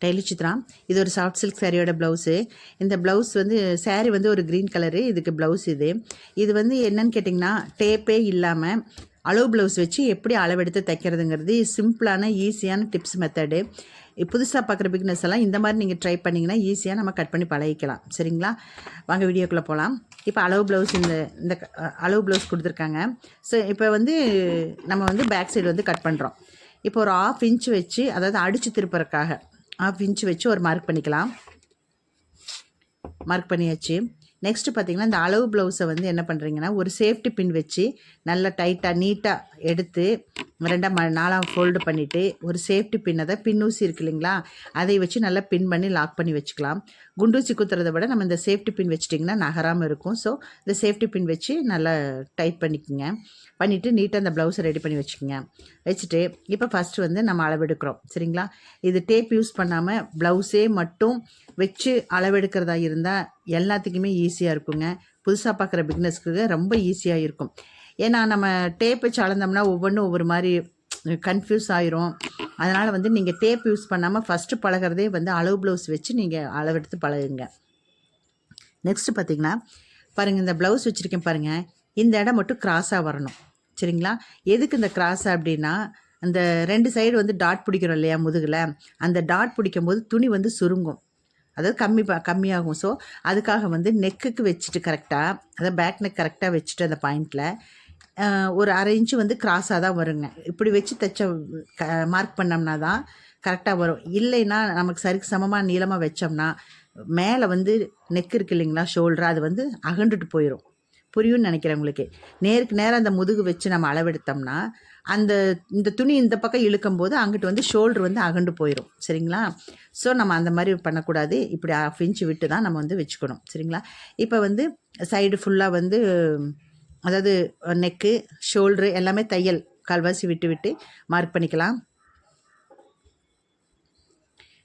Daily Chitra இது ஒரு soft silk சாரியோட ப்ளவுஸு இந்த ப்ளவுஸ் வந்து saree வந்து ஒரு க்ரீன் கலரு இதுக்கு ப்ளவுஸ் இது. இது வந்து என்னன்னு கேட்டிங்கன்னா டேப்பே இல்லாமல் அளவு ப்ளவுஸ் வச்சு எப்படி அளவெடுத்து தைக்கிறதுங்கிறது சிம்பிளான ஈஸியான டிப்ஸ் மெத்தடு புதுசாக பார்க்குற பிக்னஸ் எல்லாம் இந்த மாதிரி நீங்கள் ட்ரை பண்ணிங்கன்னா ஈஸியாக நம்ம கட் பண்ணி பழகிக்கலாம். சரிங்களா? வாங்க வீடியோக்குள்ளே போகலாம் இப்போ அளவு ப்ளவுஸ் இந்த இந்த க- அளவு ப்ளவுஸ் கொடுத்துருக்காங்க. ஸோ இப்போ வந்து நம்ம வந்து பேக் சைடு வந்து கட் பண்ணுறோம் இப்போ ஒரு ஆஃப் இன்ச் வச்சு அதாவது அடித்து திருப்பறக்காக ஆஃப் இன்ச் வச்சு ஒரு மார்க் பண்ணிக்கலாம். மார்க் பண்ணியாச்சு. நெக்ஸ்ட் பார்த்தீங்கன்னா இந்த அளவு ப்ளவுஸை வந்து என்ன பண்ணுறீங்கன்னா ஒரு சேஃப்டி பின் வச்சு நல்லா டைட்டாக நீட்டாக எடுத்து ரெண்டாம் நாலாம் ஃபோல்டு பண்ணிவிட்டு ஒரு சேஃப்டி பின் அதை பின்னூசி இருக்கு இல்லைங்களா? அதை வச்சு நல்லா பின் பண்ணி லாக் பண்ணி வச்சுக்கலாம். குண்டூசி குத்துறதை விட நம்ம இந்த சேஃப்டி பின் வச்சிட்டிங்கன்னா நகராமல் இருக்கும். ஸோ இந்த சேஃப்டி பின் வச்சு நல்லா டைட் பண்ணிக்கோங்க. பண்ணிவிட்டு நீட்டாக அந்த ப்ளவுஸை ரெடி பண்ணி வச்சுக்கோங்க. வச்சுட்டு இப்போ ஃபஸ்ட்டு வந்து நம்ம அளவெடுக்கிறோம். சரிங்களா? இது டேப் யூஸ் பண்ணாமல் ப்ளவுஸே மட்டும் வச்சு அளவெடுக்கிறதா இருந்தால் எல்லாத்துக்குமே ஈஸியாக இருக்குங்க. புதுசாக பார்க்குற பிக்னஸ்க்கு ரொம்ப ஈஸியாக இருக்கும். ஏன்னா நம்ம டேப் வச்சு அளந்தோம்னா ஒவ்வொன்றும் ஒவ்வொரு மாதிரி கன்ஃபியூஸ் ஆயிரும். அதனால் வந்து நீங்கள் டேப் யூஸ் பண்ணாமல் ஃபஸ்ட்டு பழகுறதே வந்து அளவு ப்ளவுஸ் வச்சு நீங்கள் அளவெடுத்து பழகுங்க. நெக்ஸ்ட்டு பார்த்தீங்கன்னா பாருங்கள் இந்த ப்ளவுஸ் வச்சுருக்கேன் பாருங்கள் இந்த இடம் மட்டும் கிராஸாக வரணும். சரிங்களா? எதுக்கு இந்த கிராஸ் அப்படின்னா அந்த ரெண்டு சைடு வந்து டாட் பிடிக்கிறோம் இல்லையா முதுகில்? அந்த டாட் பிடிக்கும் போது துணி வந்து சுருங்கும். அதாவது கம்மி ப- கம்மியாகும். ஸோ அதுக்காக வந்து நெக்குக்கு வச்சுட்டு கரெக்டாக அதாவது பேக் நெக் கரெக்டாக வச்சுட்டு அந்த பாயிண்டில் ஒரு அரை இன்ச்சு வந்து கிராஸாக தான் வருங்க. இப்படி வச்சு தைச்ச க மார்க் பண்ணோம்னா தான் கரெக்டாக வரும். இல்லைன்னா நமக்கு சரிக்கு சமமாக நீளமாக வச்சோம்னா மேலே வந்து நெக் இருக்கு இல்லைங்களா ஷோல்டர் அது வந்து அகண்டுட்டு போயிடும் புரியும்னு நினைக்கிறேன் உங்களுக்கு. நேருக்கு நேரம் அந்த முதுகு வச்சு நம்ம அளவெடுத்தோம்னா அந்த இந்த துணி இந்த பக்கம் இழுக்கும் போது அங்கிட்டு வந்து ஷோல்டர் வந்து அகண்டு போயிடும் சரிங்களா? ஸோ நம்ம அந்த மாதிரி பண்ணக்கூடாது. இப்படி ஆஃப் இன்ச்சு விட்டு தான் நம்ம வந்து வச்சுக்கணும். சரிங்களா? இப்போ வந்து சைடு ஃபுல்லாக வந்து அதாவது நெக்கு ஷோல்ட்ரு எல்லாமே தையல் கால்வாசி விட்டு விட்டு மார்க் பண்ணிக்கலாம்.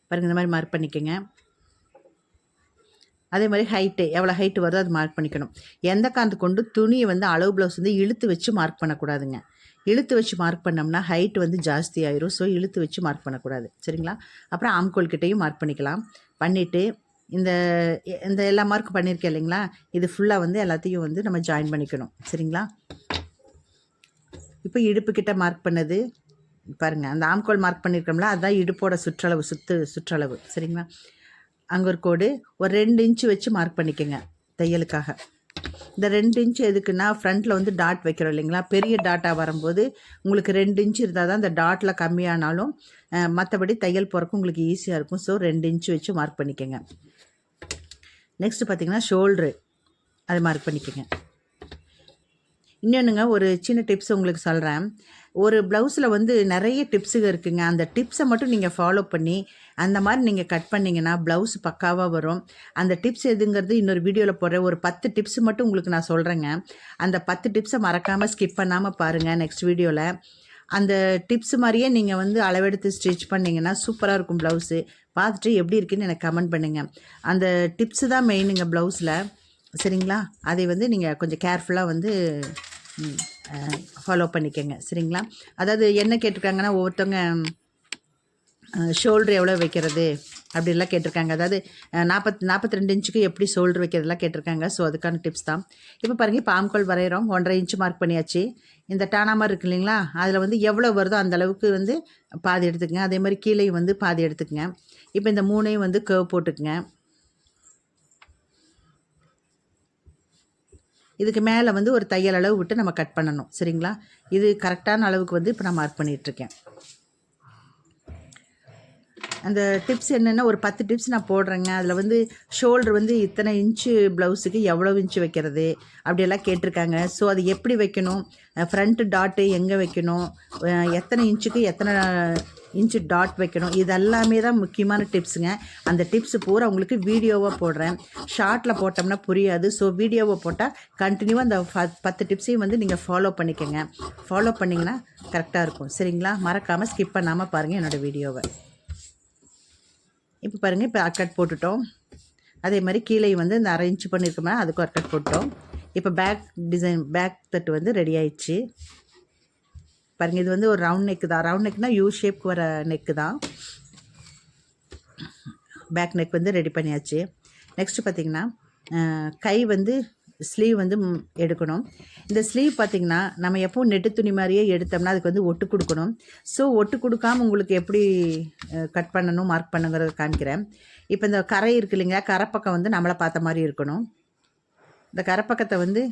பாருங்கள் இந்த மாதிரி மார்க் பண்ணிக்கோங்க. அதே மாதிரி ஹைட்டு எவ்வளோ ஹைட்டு வருதோ அது மார்க் பண்ணிக்கணும். எந்த காந்து கொண்டு துணியை வந்து அளவு ப்ளவுஸ் வந்து இழுத்து வச்சு மார்க் பண்ணக்கூடாதுங்க. இழுத்து வச்சு மார்க் பண்ணோம்னா ஹைட் வந்து ஜாஸ்தி ஆயிரும். ஸோ இழுத்து வச்சு மார்க் பண்ணக்கூடாது. சரிங்களா? அப்புறம் ஆம்கோல் கிட்டேயும் மார்க் பண்ணிக்கலாம். பண்ணிவிட்டு இந்த இந்த எல்லா மார்க் பண்ணியிருக்கேன் இல்லைங்களா? இது ஃபுல்லாக வந்து எல்லாத்தையும் வந்து நம்ம ஜாயின் பண்ணிக்கணும். சரிங்களா? இப்போ இடுப்புக்கிட்ட மார்க் பண்ணது பாருங்கள் அந்த ஆம்கோல் மார்க் பண்ணியிருக்கோம்ல அதுதான் இடுப்போட சுற்றளவு சுற்று சுற்றளவு. சரிங்களா? அங்கே ஒரு கோடு ஒரு ரெண்டு இன்ச்சு வச்சு மார்க் பண்ணிக்கோங்க தையலுக்காக. இந்த ரெண்டு இன்ச்சு எதுக்குன்னா ஃப்ரண்ட்டில் வந்து டாட் வைக்கிறோம் இல்லைங்களா? பெரிய டாட்டாக வரும்போது உங்களுக்கு ரெண்டு இன்ச்சு இருந்தால் தான் இந்த டாட்டில் கம்மியானாலும் மற்றபடி தையல் போகிறக்கும் உங்களுக்கு ஈஸியாக இருக்கும். ஸோ ரெண்டு இன்ச்சு வச்சு மார்க் பண்ணிக்கோங்க. நெக்ஸ்ட் பார்த்தீங்கன்னா ஷோல்ட்ரு அது மார்க் பண்ணிக்கோங்க. இன்னொன்றுங்க ஒரு சின்ன டிப்ஸ் உங்களுக்கு சொல்கிறேன் ஒரு ப்ளவுஸில் வந்து நிறைய டிப்ஸுங்க இருக்குங்க. அந்த டிப்ஸை மட்டும் நீங்கள் ஃபாலோ பண்ணி அந்த மாதிரி நீங்கள் கட் பண்ணிங்கன்னா ப்ளவுஸ் பக்காவாக வரும். அந்த டிப்ஸ் எதுங்கிறது இன்னொரு வீடியோவில் போடுறேன். ஒரு பத்து டிப்ஸ் மட்டும் உங்களுக்கு நான் சொல்கிறேங்க அந்த பத்து டிப்ஸை மறக்காமல் ஸ்கிப் பண்ணாமல் பாருங்கள் நெக்ஸ்ட் வீடியோவில் அந்த டிப்ஸ் மாதிரியே நீங்கள் வந்து அளவெடுத்து ஸ்டிச் பண்ணிங்கன்னா சூப்பராக இருக்கும் ப்ளவுஸு பார்த்துட்டு எப்படி இருக்குன்னு எனக்கு கமெண்ட் பண்ணுங்கள் அந்த டிப்ஸு தான் மெயினுங்க ப்ளவுஸில் சரிங்களா? அதை வந்து நீங்கள் கொஞ்சம் கேர்ஃபுல்லாக வந்து ஃபாலோ பண்ணிக்கோங்க. சரிங்களா? அதாவது என்ன கேட்டிருக்காங்கன்னா ஒவ்வொருத்தவங்க ஷோல்டர் எவ்வளோ வைக்கிறது? அப்படிலாம் கேட்டிருக்காங்க. அதாவது நாற்பத் நாற்பத்தி ரெண்டு இன்ச்சுக்கு எப்படி ஷோல்ட்ரு வைக்கிறதுலாம் கேட்டிருக்காங்க. ஸோ அதுக்கான டிப்ஸ் தான். இப்போ பாருங்கள் பாம்கோல் வரைகிறோம். ஒன்றரை இன்ச்சு மார்க் பண்ணியாச்சு. இந்த டானா மாதிரி இருக்கு இல்லைங்களா? அதில் வந்து எவ்வளோ வருதோ அந்த அளவுக்கு வந்து பாதி எடுத்துக்கங்க. அதே மாதிரி கீழேயும் வந்து பாதி எடுத்துக்கங்க. இப்போ இந்த மூணையும் வந்து கேர்வ் போட்டுக்குங்க. இதுக்கு மேலே வந்து ஒரு தையல் அளவு விட்டு நம்ம கட் பண்ணணும். சரிங்களா? இது கரெக்டான அளவுக்கு வந்து இப்போ நான் மார்க் பண்ணிகிட்ருக்கேன் அந்த டிப்ஸ் என்னென்னா ஒரு பத்து டிப்ஸ் நான் போடுறேங்க. அதில் வந்து ஷோல்டர் வந்து இத்தனை இன்ச்சு ப்ளவுஸுக்கு எவ்வளோ இன்ச்சு வைக்கிறது? அப்படியெல்லாம் கேட்டிருக்காங்க. ஸோ அது எப்படி வைக்கணும்? ஃப்ரண்ட்டு டாட்டு எங்கே வைக்கணும்? எத்தனை இன்ச்சுக்கு எத்தனை இன்ச்சு டாட் வைக்கணும்? இதெல்லாமே தான் முக்கியமான டிப்ஸுங்க அந்த டிப்ஸ் பூரா உங்களுக்கு வீடியோவாக போடுறேன். ஷார்ட்டில் போட்டோம்னா புரியாது. ஸோ வீடியோவை போட்டால் கண்டினியூவாக அந்த பத்து டிப்ஸையும் வந்து நீங்கள் ஃபாலோ பண்ணிக்கோங்க. ஃபாலோ பண்ணிங்கன்னா கரெக்டாக இருக்கும். சரிங்களா? மறக்காமல் ஸ்கிப் பண்ணாமல் பாருங்கள் என்னோடய வீடியோவை இப்போ பாருங்கள் இப்போ அக்கட் போட்டுட்டோம். அதே மாதிரி கீழே வந்து இந்த அரேஞ்ச் பண்ணியிருக்கோமே அதுக்கும் அக்கட் போட்டோம். இப்போ பேக் டிசைன் பேக் தட்டு வந்து ரெடி ஆயிடுச்சு. பாருங்கள் இது வந்து ஒரு ரவுண்ட் நெக்கு தான். ரவுண்ட் நெக்னால் யூ ஷேப்க்கு வர நெக்கு தான். பேக் நெக் வந்து ரெடி பண்ணியாச்சு. நெக்ஸ்ட்டு பார்த்திங்கன்னா கை வந்து ஸ்லீவ் வந்து எடுக்கணும். இந்த ஸ்லீவ் பார்த்திங்கன்னா நம்ம எப்பவும் நெட்டு துணி மாதிரியே எடுத்தோம்னா அதுக்கு வந்து ஒட்டு கொடுக்கணும். ஸோ ஒட்டு கொடுக்காம உங்களுக்கு எப்படி கட் பண்ணணும் மார்க் பண்ணுங்கிறத காமிக்கிறேன். இப்போ இந்த கரை இருக்கு இல்லைங்களா கரை பக்கம் வந்து நம்மளை பார்த்த மாதிரி இருக்கணும். இந்த கரை பக்கத்தை வந்து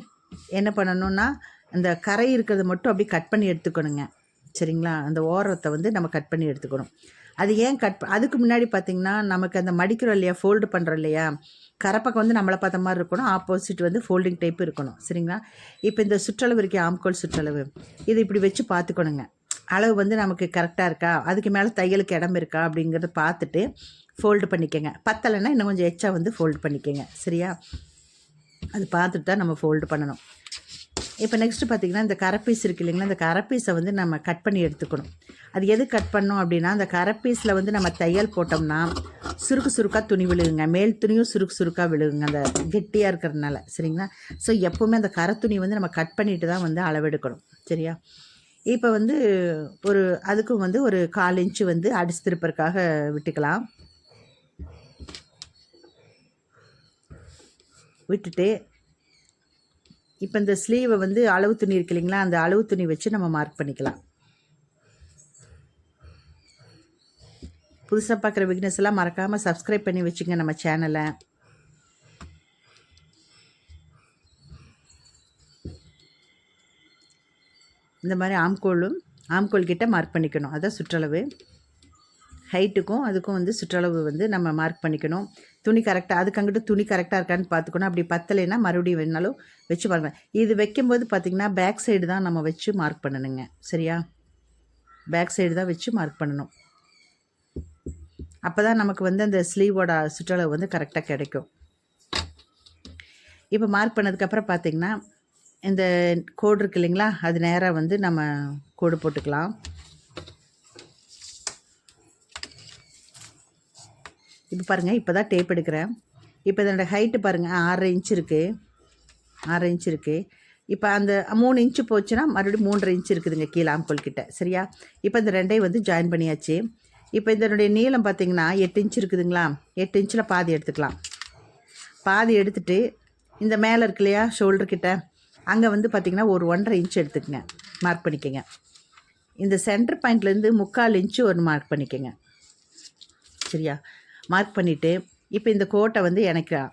என்ன பண்ணணும்னா இந்த கரை இருக்கிறத மட்டும் அப்படியே கட் பண்ணி எடுத்துக்கணுங்க. சரிங்களா? அந்த ஓரத்தை வந்து நம்ம கட் பண்ணி எடுத்துக்கணும். அது ஏன் கட் அதுக்கு முன்னாடி பார்த்தீங்கன்னா நமக்கு அந்த மடிக்கிறோம் இல்லையா ஃபோல்டு பண்ணுறோம் இல்லையா கரப்பக்கம் வந்து நம்மளை பார்த்த மாதிரி இருக்கணும் ஆப்போசிட் வந்து ஃபோல்டிங் டைப் இருக்கணும் சரிங்களா? இப்போ இந்த சுற்றளவு இருக்கே ஆம்கோல் சுற்றளவு இது இப்படி வச்சு பார்த்துக்கணுங்க. அளவு வந்து நமக்கு கரெக்டாக இருக்கா அதுக்கு மேலே தையலுக்கு இடம் இருக்கா அப்படிங்கிறத பார்த்துட்டு ஃபோல்டு பண்ணிக்கோங்க. பத்தலைன்னா இன்னும் கொஞ்சம் எச்சா வந்து ஃபோல்டு பண்ணிக்கோங்க சரியா? அது பார்த்துட்டு தான் நம்ம ஃபோல்டு பண்ணணும். இப்போ நெக்ஸ்ட்டு பார்த்தீங்கன்னா இந்த கரப்பீஸ் இருக்கு இல்லைங்களா இந்த கரப்பீஸை வந்து நம்ம கட் பண்ணி எடுத்துக்கணும். அது எது கட் பண்ணோம் அப்படின்னா அந்த கரப்பீஸில் வந்து நம்ம தையல் போட்டோம்னா சுருக்கு சுருக்காக துணி விழுகுங்க. மேல் துணியும் சுருக்கு சுருக்காக விழுகுங்க. அந்த கெட்டியாக இருக்கிறதுனால. சரிங்களா? ஸோ எப்போவுமே அந்த கரை துணி வந்து நம்ம கட் பண்ணிட்டு தான் வந்து அளவெடுக்கணும். சரியா? இப்போ வந்து ஒரு அதுக்கும் வந்து ஒரு கால் இன்ச்சு வந்து அடிச்சு திருப்பறக்காக விட்டுக்கலாம். விட்டுட்டு இப்போ இந்த ஸ்லீவை வந்து அளவு துணி இருக்கு இல்லைங்களா? அந்த அளவு துணி வச்சு நம்ம மார்க் பண்ணிக்கலாம். புதுசாக பார்க்குற விக்னஸ் எல்லாம் மறக்காமல் சப்ஸ்கிரைப் பண்ணி வச்சுங்க நம்ம சேனலை இந்த மாதிரி ஆம்கோலும் ஆம்கோள்கிட்ட மார்க் பண்ணிக்கணும். அதான் சுற்றளவு. ஹைட்டுக்கும் அதுக்கும் வந்து சுற்றளவு வந்து நம்ம மார்க் பண்ணிக்கணும். துணி கரெக்டாக அதுக்கு அங்கிட்டு துணி கரெக்டாக இருக்கான்னு பார்த்துக்கணும். அப்படி பத்தலைன்னா மறுபடியும் வேணாலும் வச்சு பாருங்கள் இது வைக்கும்போது பார்த்திங்கன்னா பேக் சைடு தான் நம்ம வச்சு மார்க் பண்ணணுங்க. சரியா? பேக் சைடு தான் வச்சு மார்க் பண்ணணும். அப்போ தான் நமக்கு வந்து அந்த ஸ்லீவோட சுற்றளவு வந்து கரெக்டாக கிடைக்கும். இப்போ மார்க் பண்ணதுக்கப்புறம் பார்த்திங்கன்னா இந்த கோடு இருக்கு இல்லைங்களா? அது நேராக வந்து நம்ம கோடு போட்டுக்கலாம். இப்போ பாருங்கள் இப்போ தான் டேப் எடுக்கிறேன். இப்போ இதனோட ஹைட்டு பாருங்கள் ஆறரை இன்ச் இருக்குது ஆறரை இன்ச் இருக்குது இப்போ அந்த மூணு இன்ச்சு போச்சுன்னா மறுபடியும் மூன்றரை இன்ச் இருக்குதுங்க கீழே ஆம்கோல் கிட்ட. சரியா? இப்போ இந்த ரெண்டையும் வந்து ஜாயின் பண்ணியாச்சு. இப்போ இதனுடைய நீளம் பார்த்தீங்கன்னா எட்டு இன்ச் இருக்குதுங்களா? எட்டு இன்ச்சில் பாதி எடுத்துக்கலாம். பாதி எடுத்துட்டு இந்த மேலே இருக்கு இல்லையா ஷோல்டர் கிட்ட அங்கே வந்து பார்த்திங்கன்னா ஒரு ஒன்றரை இன்ச் எடுத்துக்கங்க. மார்க் பண்ணிக்கோங்க. இந்த சென்டர் பாயிண்ட்லேருந்து முக்கால் இன்ச்சு ஒன்று மார்க் பண்ணிக்கோங்க. சரியா? மார்க் பண்ணிவிட்டு இப்போ இந்த கோட்டை வந்து இணைக்கலாம்.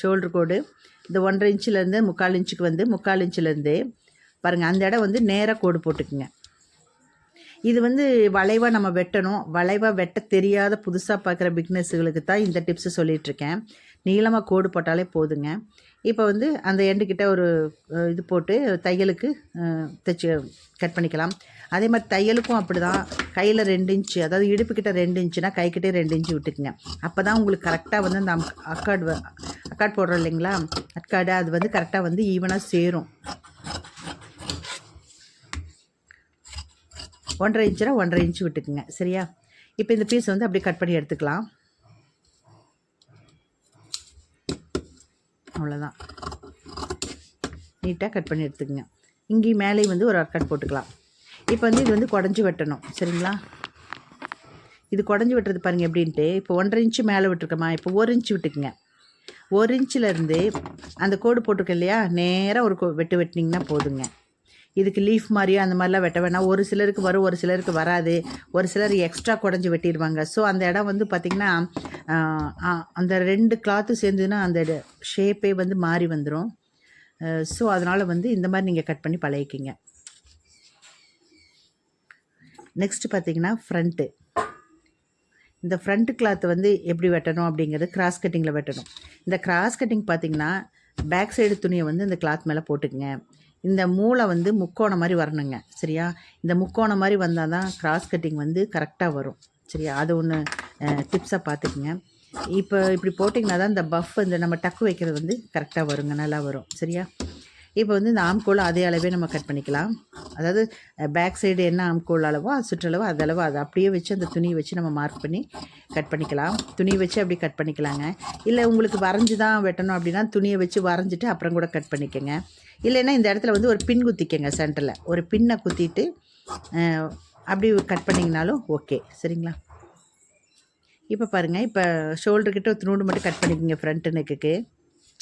ஷோல்டர் கோடு. இந்த ஒன்றரை இன்ச்சிலேருந்து முக்கால் இன்ச்சுக்கு வந்து முக்கால் இன்ச்சிலேருந்து பாருங்கள் அந்த இடம் வந்து நேராக கோடு போட்டுக்குங்க. இது வந்து வளைவாக நம்ம வெட்டணும். வளைவாக வெட்ட தெரியாத புதுசாக பார்க்குற பிக்னஸ்களுக்கு தான் இந்த டிப்ஸு சொல்லிகிட்ருக்கேன் நீளமாக கோடு போட்டாலே போதுங்க. இப்போ வந்து அந்த எண்டுக்கிட்ட ஒரு இது போட்டு தையலுக்கு தைச்சு கட் பண்ணிக்கலாம். அதே மாதிரி தையலுக்கும் அப்படி தான் கையில் ரெண்டு இன்ச்சு அதாவது இடுப்புக்கிட்ட ரெண்டு இன்ச்சுனா கைக்கிட்டே ரெண்டு இன்ச்சு விட்டுக்குங்க. அப்போ தான் உங்களுக்கு கரெக்டாக வந்து அந்த அக்கார்டு அக்கார்டு அக்காட் போடுறோம் இல்லைங்களா? அக்காடு அது வந்து கரெக்டாக வந்து ஈவனாக சேரும். ஒன்றரை இன்ச்சுனா ஒன்றரை இன்ச்சு விட்டுக்குங்க. சரியா? இப்போ இந்த பீஸ் வந்து அப்படியே கட் பண்ணி எடுத்துக்கலாம். அவ்வளோதான் நீட்டாக கட் பண்ணி எடுத்துக்கங்க. இங்கேயும் மேலேயும் வந்து ஒரு கட் போட்டுக்கலாம். இப்போ வந்து இது வந்து குடஞ்சி வெட்டணும். சரிங்களா? இது குடஞ்சி வெட்டுறது பாருங்கள் எப்படின்ட்டு. இப்போ ஒன்றரை இன்ச்சு மேலே விட்டுருக்கோமா? இப்போ ஒரு இன்ச்சு விட்டுக்குங்க. ஒரு இன்ச்சிலேருந்து அந்த கோடு போட்டிருக்கேன் இல்லையா? நேராக ஒரு கோ- வெட்டு வெட்டினீங்கன்னா போதுங்க. இதுக்கு லீஃப் மாதிரியோ அந்த மாதிரிலாம் வெட்ட வேணாம். ஒரு சிலருக்கு வரும் ஒரு சிலருக்கு வராது. ஒரு சிலர் எக்ஸ்ட்ரா குடஞ்சி வெட்டிடுவாங்க ஸோ அந்த இடம் வந்து பார்த்திங்கன்னா அந்த ரெண்டு கிளாத்து சேர்ந்துன்னா அந்த ஷேப்பே வந்து மாறி வந்துடும் ஸோ அதனால் வந்து இந்த மாதிரி நீங்கள் கட் பண்ணி பழகிக்கிங்க. நெக்ஸ்ட் பார்த்தீங்கன்னா ஃப்ரண்ட்டு இந்த ஃப்ரண்ட் கிளாத் வந்து எப்படி வெட்டணும் அப்படிங்கிறது கிராஸ் கட்டிங்கில் வெட்டணும். இந்த கிராஸ் கட்டிங் பார்த்தீங்கன்னா பேக் சைடு துணியை வந்து இந்த கிளாத் மேலே போட்டுக்குங்க. இந்த மூளை வந்து முக்கோணம் மாதிரி வரணுங்க சரியா? இந்த முக்கோணம் மாதிரி வந்தால் தான் கிராஸ் கட்டிங் வந்து கரெக்டாக வரும் சரியா? அது ஒன்று டிப்ஸாக பார்த்துக்குங்க. இப்போ இப்படி போட்டிங்கன்னா தான் இந்த பஃப் இந்த நம்ம டக்கு வைக்கிறது வந்து கரெக்டாக வருங்க நல்லா வரும் சரியா? இப்போ வந்து இந்த ஆம்கோல் அதே அளவே நம்ம கட் பண்ணிக்கலாம். அதாவது பேக் சைடு என்ன ஆம்கோல் அளவோ அது சுற்றளவோ அது அளவோ அதை அப்படியே வச்சு அந்த துணியை வச்சு நம்ம மார்க் பண்ணி கட் பண்ணிக்கலாம். துணியை வச்சு அப்படி கட் பண்ணிக்கலாங்க. இல்லை உங்களுக்கு வரைஞ்சி தான் வெட்டணும் அப்படின்னா துணியை வச்சு வரைஞ்சிட்டு அப்புறம் கூட கட் பண்ணிக்கோங்க. இல்லைன்னா இந்த இடத்துல வந்து ஒரு பின் குத்திக்கங்க சென்டரில் ஒரு பின்னை குத்திட்டு அப்படி கட் பண்ணிங்கனாலும் ஓகே சரிங்களா? இப்போ பாருங்கள் இப்போ ஷோல்டர்கிட்ட ஒரு நூடு மட்டும் கட் பண்ணிக்கோங்க ஃப்ரண்ட் நெக்குக்கு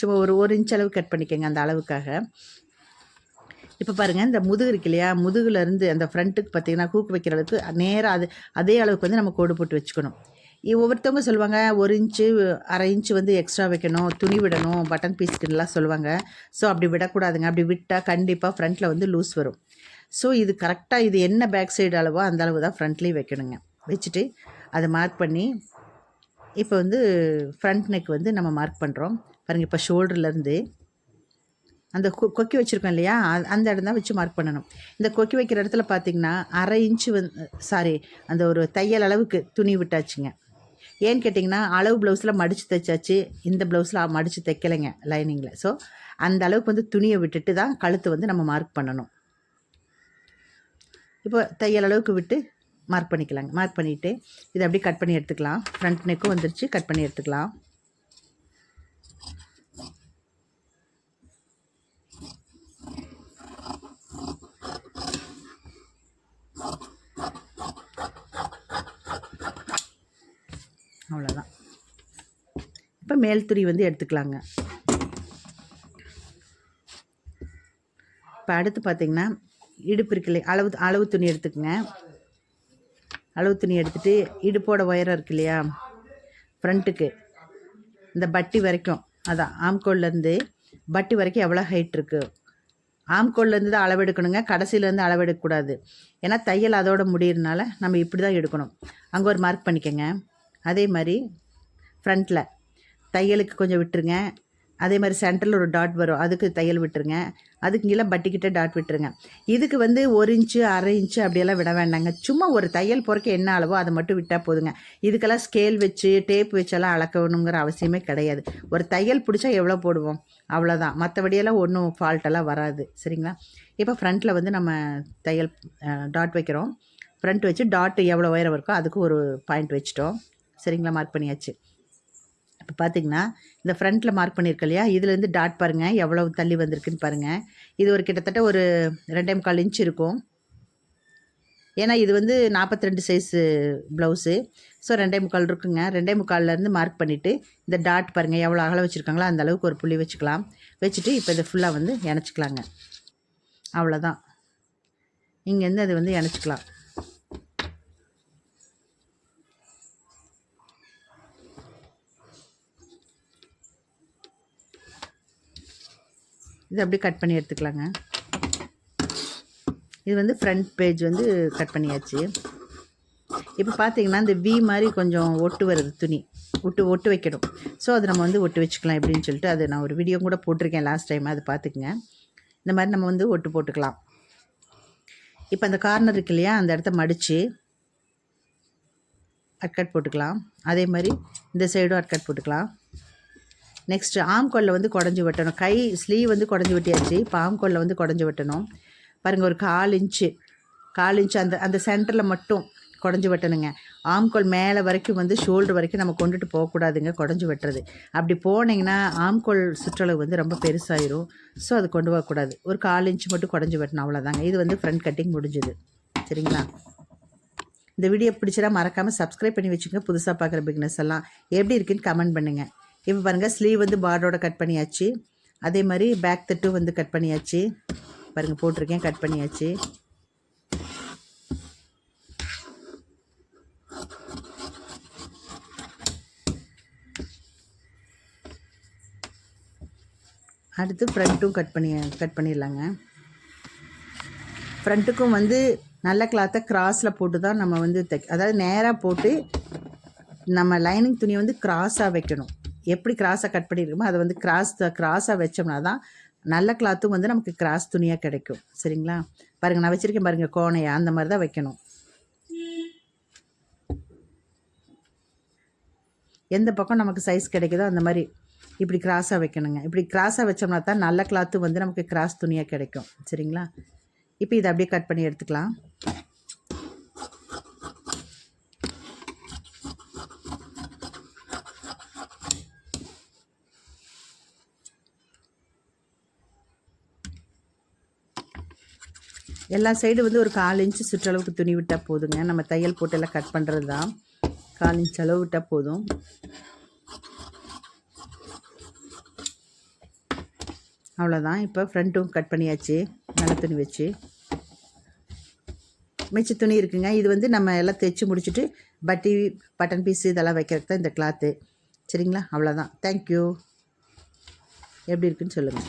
சும்மா ஒரு ஒரு இன்ச் அளவு கட் பண்ணிக்கோங்க அந்த அளவுக்காக. இப்போ பாருங்கள் இந்த முதுகு இருக்கு இல்லையா? முதுகுலேருந்து அந்த ஃப்ரண்ட்டுக்கு பார்த்தீங்கன்னா கூக்கு வைக்கிற அளவுக்கு நேராக அது அதே அளவுக்கு வந்து நம்ம கோடு போட்டு வச்சுக்கணும். ஒவ்வொருத்தவங்க சொல்லுவாங்க ஒரு இன்ச்சு அரை இன்ச்சு வந்து எக்ஸ்ட்ரா வைக்கணும் துணி விடணும் பட்டன் பீஸ்க்குலாம் சொல்லுவாங்க. ஸோ அப்படி விடக்கூடாதுங்க. அப்படி விட்டால் கண்டிப்பாக ஃப்ரண்ட்டில் வந்து லூஸ் வரும். ஸோ இது கரெக்டாக இது என்ன பேக் சைடு அளவோ அந்த அளவு தான் ஃப்ரண்ட்லேயும் வைக்கணுங்க. வச்சுட்டு அதை மார்க் பண்ணி இப்போ வந்து ஃப்ரண்ட் நெக் வந்து நம்ம மார்க் பண்ணுறோம் பாருங்கள் இப்போ ஷோல்டர்லேருந்து அந்த கொ கொக்கி வச்சுருக்கோம் இல்லையா? அந்த இடம் தான் வச்சு மார்க் பண்ணணும். இந்த கொக்கி வைக்கிற இடத்துல பார்த்தீங்கன்னா அரை இன்ச்சு வந்து சாரி அந்த ஒரு தையல் அளவுக்கு துணி விட்டாச்சுங்க. ஏன்னு கேட்டிங்கன்னா அளவு ப்ளவுஸில் மடித்து தைச்சாச்சு. இந்த ப்ளவுஸில் மடித்து தைக்கலைங்க லைனிங்கில் ஸோ அந்த அளவுக்கு வந்து துணியை விட்டுட்டு தான் கழுத்து வந்து நம்ம மார்க் பண்ணணும். இப்போ தையல் அளவுக்கு விட்டு மார்க் பண்ணிக்கலாங்க. மார்க் பண்ணிவிட்டு இதை அப்படியே கட் பண்ணி எடுத்துக்கலாம். ஃப்ரண்ட் நெக்கும் வந்துருச்சு கட் பண்ணி எடுத்துக்கலாம் அவ்வளோதான் இப்போ மேல் துணி வந்து எடுத்துக்கலாங்க. இப்போ அடுத்து பார்த்தீங்கன்னா இடுப்பு இருக்குல்ல அளவு அளவு துணி எடுத்துக்கங்க. அளவு துணி எடுத்துகிட்டு இடுப்போட உயரம் இருக்கு இல்லையா? ஃப்ரண்ட்டுக்கு இந்த பட்டி வரைக்கும். அதான் ஆம்கோல்லேருந்து பட்டி வரைக்கும் எவ்வளோ ஹைட் இருக்குது ஆம்கோல்லேருந்து தான் அளவெடுக்கணுங்க கடைசியிலேருந்து அளவெடுக்கக்கூடாது ஏன்னா தையல் அதோட முடியறனால நம்ம இப்படி தான் எடுக்கணும். அங்கே ஒரு மார்க் பண்ணிக்கோங்க. அதே மாதிரி ஃப்ரண்ட்டில் தையலுக்கு கொஞ்சம் விட்டுருங்க. அதே மாதிரி சென்டரில் ஒரு டாட் வரும். அதுக்கு தையல் விட்டுருங்க. அதுக்கு கீழே பட்டிக்கிட்ட டாட் விட்டுருங்க. இதுக்கு வந்து ஒரு இன்ச்சு அரை இன்ச்சு அப்படியெல்லாம் விட வேண்டாங்க. சும்மா ஒரு தையல் பொறுக்க என்ன அளவோ அதை மட்டும் விட்டால் போதுங்க. இதுக்கெல்லாம் ஸ்கேல் வச்சு டேப் வச்செல்லாம் அளக்கணுங்கிற அவசியமே கிடையாது. ஒரு தையல் பிடிச்சா எவ்வளோ போடுவோம்? அவ்வளோதான். மற்றபடியெல்லாம் ஒன்றும் ஃபால்ட்டெல்லாம் வராது. சரிங்களா? இப்போ ஃப்ரண்ட்டில் வந்து நம்ம தையல் டாட் வைக்கிறோம். ஃப்ரண்ட் வச்சு டாட் எவ்வளோ உயரம் இருக்கோ அதுக்கு ஒரு பாயிண்ட் வச்சிட்டோம். சரிங்களா? மார்க் பண்ணியாச்சு. இப்போ பார்த்தீங்கன்னா இந்த ஃப்ரண்ட்டில் மார்க் பண்ணியிருக்க இல்லையா? இதுலேருந்து டாட் பாருங்கள் எவ்வளோ தள்ளி வந்திருக்குன்னு பாருங்கள் இது ஒரு கிட்டத்தட்ட ஒரு ரெண்டே முக்கால் இன்ச் இருக்கும். ஏன்னா இது வந்து 42 ரெண்டு சைஸு ப்ளவுஸு ஸோ ரெண்டே முக்கால் இருக்குங்க. ரெண்டே முக்கால்லேருந்து மார்க் பண்ணிவிட்டு இந்த டாட் பாருங்கள் எவ்வளோ அகலம் வச்சுருக்காங்களோ அந்த அளவுக்கு ஒரு புள்ளி வச்சுக்கலாம். வச்சுட்டு இப்போ இதை ஃபுல்லாக வந்து இணைச்சிக்கலாங்க. அவ்வளோதான் இங்கேருந்து அது வந்து இணைச்சிக்கலாம். இது அப்படியே கட் பண்ணி எடுத்துக்கலாங்க. இது வந்து ஃப்ரண்ட் பேஜ் வந்து கட் பண்ணியாச்சு. இப்போ பார்த்தீங்கன்னா இந்த வி மாதிரி கொஞ்சம் ஒட்டு வருது துணி. ஒட்டு ஒட்டு வைக்கணும். ஸோ அது நம்ம வந்து ஒட்டு வச்சுக்கலாம் எப்படின்னு சொல்லிட்டு அது நான் ஒரு வீடியோ கூட போட்டிருக்கேன் லாஸ்ட் டைம் அது பார்த்துக்குங்க இந்த மாதிரி நம்ம வந்து ஒட்டு போட்டுக்கலாம். இப்போ அந்த கார்னர் இருக்கு இல்லையா அந்த இடத்த மடித்து அட்கட் போட்டுக்கலாம். அதே மாதிரி இந்த சைடும் அட்கட் போட்டுக்கலாம். நெக்ஸ்ட்டு ஆம்கோலில் வந்து குடஞ்சி வெட்டணும். கை ஸ்லீவ் வந்து குடஞ்சி வெட்டியாச்சு. இப்போ ஆம்கோலில் வந்து குடஞ்சி வெட்டணும். பாருங்கள் ஒரு கால் இன்ச்சு. கால் இன்ச்சு அந்த அந்த சென்டரில் மட்டும் குடஞ்சி வெட்டணுங்க. ஆம்கோல் மேலே வரைக்கும் வந்து ஷோல்டர் வரைக்கும் நம்ம கொண்டுட்டு போகக்கூடாதுங்க குடஞ்சி வெட்டுறது. அப்படி போனீங்கன்னா ஆம்கோல் சுற்றளவு வந்து ரொம்ப பெருசாயிரும். ஸோ அது கொண்டு போகக்கூடாது ஒரு கால் இன்ச்சு மட்டும் குடஞ்சி வெட்டணும் அவ்வளோதாங்க இது வந்து ஃப்ரண்ட் கட்டிங் முடிஞ்சுது. சரிங்களா? இந்த வீடியோ பிடிச்சதா மறக்காமல் சப்ஸ்கிரைப் பண்ணி வச்சுங்க புதுசாக பார்க்குற பிக்னஸ் எல்லாம் எப்படி இருக்குன்னு கமெண்ட் பண்ணுங்கள் இப்போ பாருங்கள் ஸ்லீவ் வந்து பார்டரோட கட் பண்ணியாச்சு. அதே மாதிரி பேக் தட்டும் வந்து கட் பண்ணியாச்சு. பாருங்கள் போட்டிருக்கேன் கட் பண்ணியாச்சு. அடுத்து ஃப்ரண்ட்டும் கட் பண்ணி கட் பண்ணிடலாங்க. ஃப்ரண்ட்டுக்கும் வந்து நல்ல கிளாத்தை கிராஸில் போட்டு தான் நம்ம வந்து தைக்க அதாவது நேராக போட்டு நம்ம லைனிங் துணியை வந்து கிராஸாக வைக்கணும். எப்படி கிராஸை கட் பண்ணியிருக்கோமோ அதை வந்து கிராஸ் கிராஸாக வச்சோம்னா தான் நல்ல கிளாத்தும் வந்து நமக்கு கிராஸ் துணியாக கிடைக்கும். சரிங்களா? பாருங்கள் நான் வச்சுருக்கேன் பாருங்கள் கோணையா. அந்த மாதிரி தான் வைக்கணும். எந்த பக்கம் நமக்கு சைஸ் கிடைக்குதோ அந்த மாதிரி இப்படி கிராஸாக வைக்கணுங்க. இப்படி கிராஸாக வச்சோம்னா தான் நல்ல கிளாத்து வந்து நமக்கு கிராஸ் துணியாக கிடைக்கும். சரிங்களா? இப்போ இதை அப்படியே கட் பண்ணி எடுத்துக்கலாம். எல்லா சைடு வந்து ஒரு கால் இன்ச்சு சுற்றளவுக்கு துணி விட்டால் போதுங்க. நம்ம தையல் போட்டு எல்லாம் கட் பண்ணுறது தான் கால் இன்ச் அளவு விட்டால் போதும். அவ்வளோதான் இப்போ ஃப்ரண்ட்டும் கட் பண்ணியாச்சு. நல்ல துணி வச்சு. மிச்ச துணி இருக்குங்க. இது வந்து நம்ம எல்லாம் தைச்சி முடிச்சுட்டு பட்டி பட்டன் பீஸ் இதெல்லாம் வைக்கிறதுக்கு தான் இந்த கிளாத்து சரிங்களா? அவ்வளோதான் தேங்க்யூ எப்படி இருக்குன்னு சொல்லுங்கள்